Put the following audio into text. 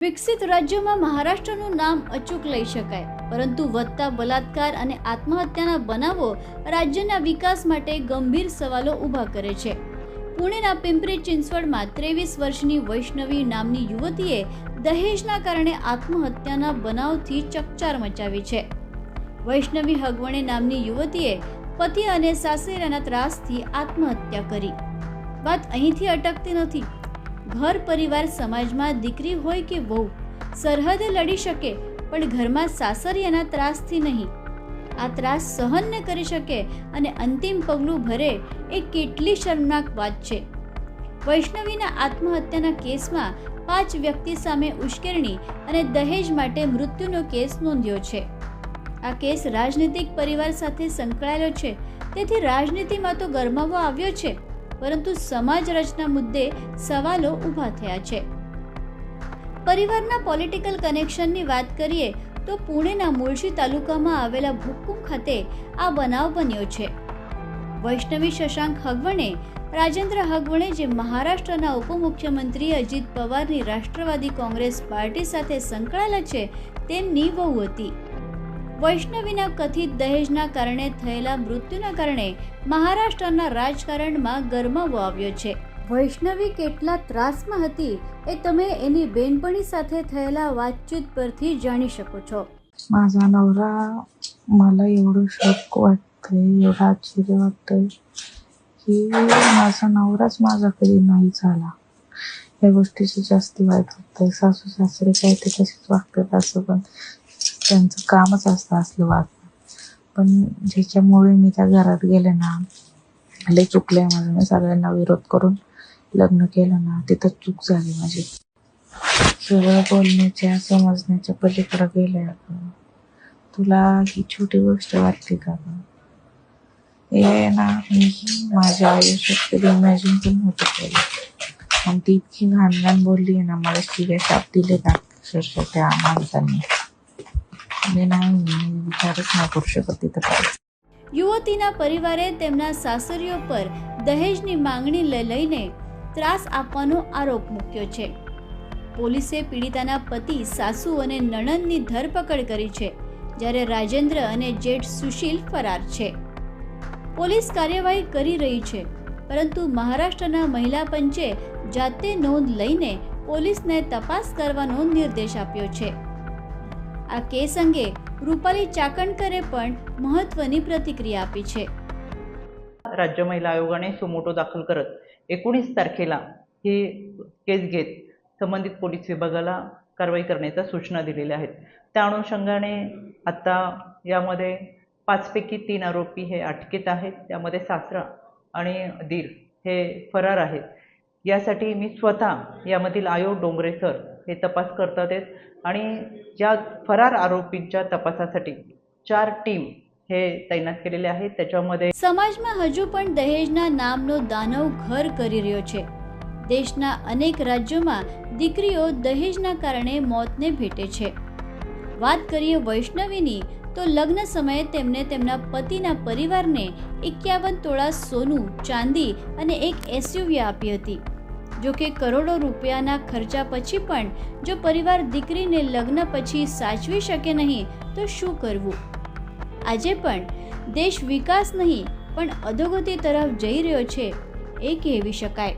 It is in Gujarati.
વિકસિત રાજ્યોમાં મહારાષ્ટ્રનું નામ અચૂક લઈ શકાય. પરંતુ વધતા બલાત્કાર અને આત્મહત્યાના બનાવો રાજ્યના વિકાસ માટે ગંભીર સવાલો ઊભા કરે છે. પુણેના પિંપરી ચિંચવડમાં ત્રેવીસ વર્ષની વૈષ્ણવી નામની યુવતીએ દહેજના કારણે આત્મહત્યાના બનાવથી ચકચાર મચાવી છે. વૈષ્ણવી હગવણે નામની યુવતીએ પતિ અને સાસરેના ત્રાસથી આત્મહત્યા કરી. વાત અહીંથી અટકતી નથી. ઘર પરિવાર સમાજમાં દીકરી હોય કે વહુ, સરહદે લડી શકે, પણ ઘરમાં સાસરિયાના ત્રાસથી નહીં. આ ત્રાસ સહન ન કરી શકે અને અંતિમ પગલું ભરે એ કેટલી શર્મનાક વાત છે. વૈષ્ણવીના આત્મહત્યાના કેસમાં પાંચ વ્યક્તિ સામે ઉશ્કેરણી અને દહેજ માટે મૃત્યુનો કેસ નોંધ્યો છે. આ કેસ રાજનીતિક પરિવાર સાથે સંકળાયેલો છે. તેથી રાજનીતિમાં તો ગરમાવો આવ્યો છે. પરંતુ સમાજ રચના મુદ્દે સવાલો ઊભા થયા છે. પરિવારના પોલિટિકલ કનેક્શનની વાત કરીએ તો પુણેના મુળશી તાલુકામાં આવેલા ભૂકુમ ખાતે આ બનાવ બન્યો છે. વૈષ્ણવી શશાંક હગવણે, રાજેન્દ્ર હગવણે જે મહારાષ્ટ્રના ઉપમુખ્યમંત્રી અજીત પવારની રાષ્ટ્રવાદી કોંગ્રેસ પાર્ટી સાથે સંકળાયેલા છે, તેમની વહુ હતી. વૈષ્ણવીના કથિત દહેજના કારણે થયેલા મૃત્યુના કારણે મહારાષ્ટ્રના રાજકારણમાં ગરમાવો આવ્યો છે વૈષ્ણવી કેટલા ત્રાસમાં હતી એ તમે એની બેનપણી સાથે થયેલા વાતચીત પરથી જાણી શકો છો माझा नवरा मला एवढं शॉक वाटतंय एवढं आश्चर्य वाटतंय की माझा नवराच माझा कधी नाही झाला या गोष्टीची जास्ती वाईट वाटतंय सासू सासरे काय ते तसेच वागतात असं पण त्यांचं कामच असतं असलं वाचणं. पण ज्याच्यामुळे मी त्या घरात गेले ना लय चुकलंय माझं. मी सगळ्यांना विरोध करून लग्न केलं ना तिथं चूक झाली माझी. सगळं बोलण्याच्या समजण्याच्या पलीकडे गेलंय अगं तुला ही छोटी गोष्ट वाटते का गं? हे ना मी माझ्या आयुष्यात कधी इमॅजिन पण नव्हतं केलं. आणि ती इतकी घाण घाण बोलली आहे ना मला शिव्या शाप दिले का अक्षरशः त्या माणसांनी. યુવતીના પરિવારે તેમના સાસરીઓ પર દહેજની માંગણી લઈ લઈને ત્રાસ આપવાનો આરોપ મૂક્યો છે. પોલીસે પીડિતાના પતિ, સાસુ અને નણંદની ધરપકડ કરી છે, જ્યારે રાજેન્દ્ર અને જેઠ સુશીલ ફરાર છે. પોલીસ કાર્યવાહી કરી રહી છે, પરંતુ મહારાષ્ટ્રના મહિલા પંચે જાતે નોંધ લઈને પોલીસને તપાસ કરવાનો નિર્દેશ આપ્યો છે. આ કેસ અંગે રૂપાલી ચાકણકરે પણ મહત્વની પ્રતિક્રિયા આપી છે राज्य महिला आयोगाने सुमोटो दाखल करत एकोणीस तारखेला ही केस घेत संबंधित पोलीस विभागाला कारवाई करण्याच्या सूचना दिलेल्या आहेत त्या अनुषंगाने आत्ता यामध्ये पाचपैकी तीन आरोपी हे अटकेत आहेत त्यामध्ये सासरा आणि दीर हे फरार आहेत यासाठी मी स्वतः यामधील आयोग डोंगरे सर हे तपास करतात आहेत आणि या फरार आरोपींच्या तपासासाठी चार टीम हे तैनात केलेले आहेत त्याच्यामध्ये સમાજમાં હજુ પણ દહેજના નામનો દાનવ ઘર કરી રહ્યો છે દેશના અનેક રાજ્યોમાં દીકરીઓ દહેજના કારણે મોતને ભેટે છે વાત કરીએ વૈષ્ણવીની તો લગ્ન સમયે તેમને તેમના પતિના પરિવારને એકાવન તોળા સોનું ચાંદી અને એક એસયુવી આપી હતી જો કે કરોડો રૂપિયાના ખર્ચા પછી પણ જો પરિવાર દીકરીને લગ્ન પછી સાચવી શકે નહીં, તો શું કરવું? આજે પણ દેશ વિકાસ નહીં, પણ અધોગતિ તરફ જઈ રહ્યો છે, એ કહેવી શકાય.